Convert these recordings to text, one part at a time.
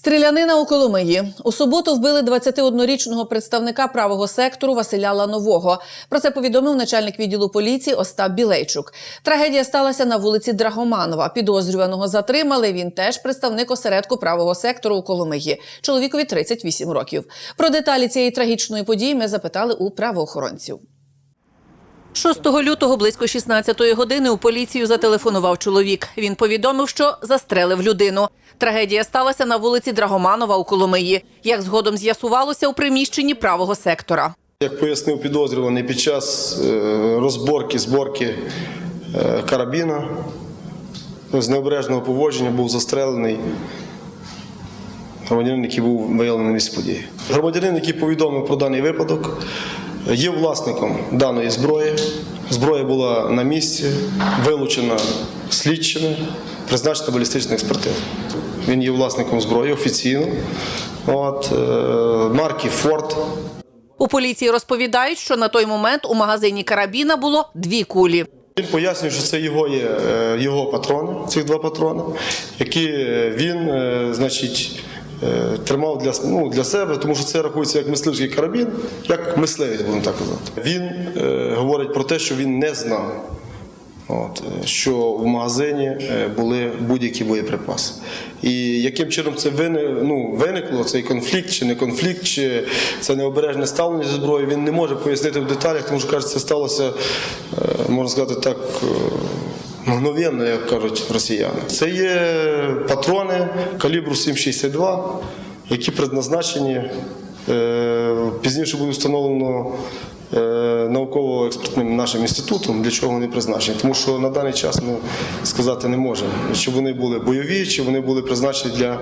Стрілянина у Коломиї у суботу вбили 21-річного представника правого сектору Василя Ланового. Про це повідомив начальник відділу поліції Остап Білейчук. Трагедія сталася на вулиці Драгоманова. Підозрюваного затримали. Він теж представник осередку правого сектору у Коломиї. Чоловікові 38 років. Про деталі цієї трагічної події ми запитали у правоохоронців. 6 лютого близько 16-ї години у поліцію зателефонував чоловік. Він повідомив, що застрелив людину. Трагедія сталася на вулиці Драгоманова у Коломиї. Як згодом з'ясувалося у приміщенні правого сектора. Як пояснив підозрюваний, під час е, розборки, зборки е, карабіна з необережного поводження був застрелений громадянин, який був виявлений на місці події. Громадянин, який повідомив про даний випадок, є власником даної зброї. Зброя була на місці, вилучена слідчими, призначена балістична експертиза. Він є власником зброї офіційно. От, е, марки Форд. У поліції розповідають, що на той момент у магазині карабіна було дві кулі. Він пояснює, що це його є е, його патрони, цих два патрони, які е, він, значить, тримав для, ну, для себе, тому що це рахується як мисливський карабін, як мисливець, будемо так казати. Він е, говорить про те, що він не знав. От, е, що в магазині е, були будь-які боєприпаси. І яким чином це ну, виникло, цей конфлікт, чи не конфлікт, чи це необережне ставлення зі зброєю, він не може пояснити в деталях, тому що каже, це сталося, е, можна сказати так, е, мгновенно, як кажуть росіяни. Це є патрони калібру 7,62, які предназначені. е, Пізніше буде встановлено е, науково-експертним нашим інститутом, для чого вони призначені. Тому що на даний час ми сказати не можемо, чи вони були бойові, чи вони були призначені для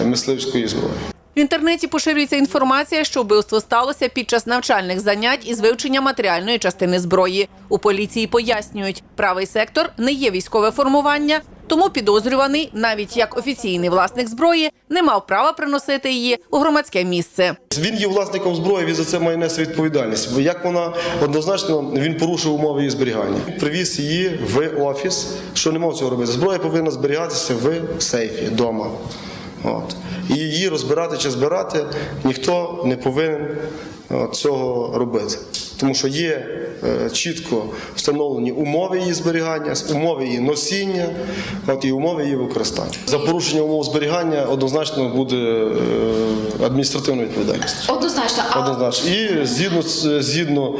е, мисливської зброї. В інтернеті поширюється інформація, що вбивство сталося під час навчальних занять із вивчення матеріальної частини зброї. У поліції пояснюють, правий сектор не є військове формування, тому підозрюваний, навіть як офіційний власник зброї, не мав права приносити її у громадське місце. Він є власником зброї, він за це має нести відповідальність. Як вона однозначно він порушив умови її зберігання. Привіз її в офіс, що не мав цього робити. Зброя повинна зберігатися в сейфі вдома. От. І її розбирати чи збирати ніхто не повинен цього робити. Тому що є е, чітко встановлені умови її зберігання, умови її носіння от, і умови її використання. За порушення умов зберігання однозначно буде е, адміністративна відповідальність. Однозначно, Однозначно. І згідно, згідно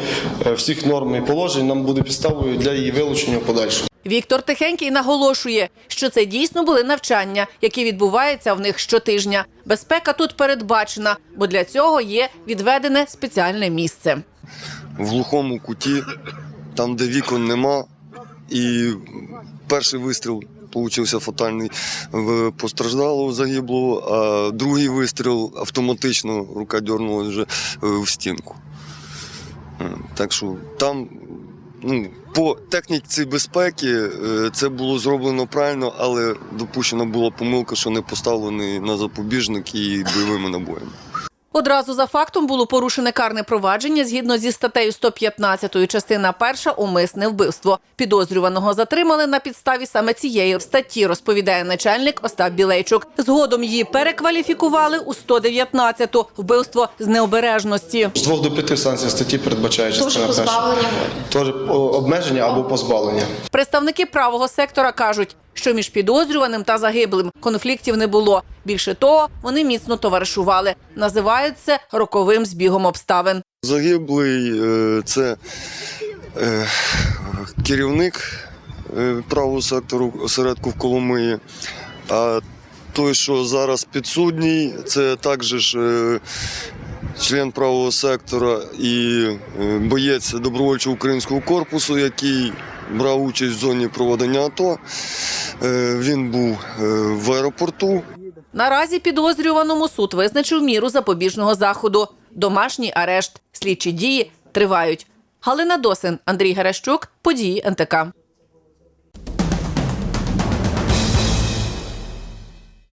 е, всіх норм і положень нам буде підставою для її вилучення в подальшому. Віктор Тихенький наголошує, що це дійсно були навчання, які відбуваються в них щотижня. Безпека тут передбачена, бо для цього є відведене спеціальне місце. в глухому куті, там, де вікон нема. І перший вистріл получився фатальний в постраждалого загиблого, а другий вистріл автоматично рука дернулася вже е, в стінку. Так що там, ну, по техніці безпеки е, це було зроблено правильно, але допущена була помилка, що не поставлений на запобіжник і бойовими набоями. Одразу за фактом було порушене карне провадження згідно зі статтею 115 частина 1 умисне вбивство. Підозрюваного затримали на підставі саме цієї статті, розповідає начальник Остап Білейчук. Згодом її перекваліфікували у 119 вбивство з необережності. З двох до п'яти санкцій статті передбачає частина перша. позбавлення. Тож обмеження або позбавлення. Представники правого сектора кажуть, що між підозрюваним та загиблим конфліктів не було. Більше того, вони міцно товаришували. Називають це роковим збігом обставин. Загиблий е, це е, керівник е, правого сектору осередку в Коломиї. А той, що зараз підсудній, це також ж, член правого сектора і боєць добровольчого українського корпусу, який брав участь в зоні проведення АТО. Е, Він був е, в аеропорту. Наразі підозрюваному суд визначив міру запобіжного заходу. Домашній арешт. Слідчі дії тривають. Галина Досин, Андрій Геращук, події НТК.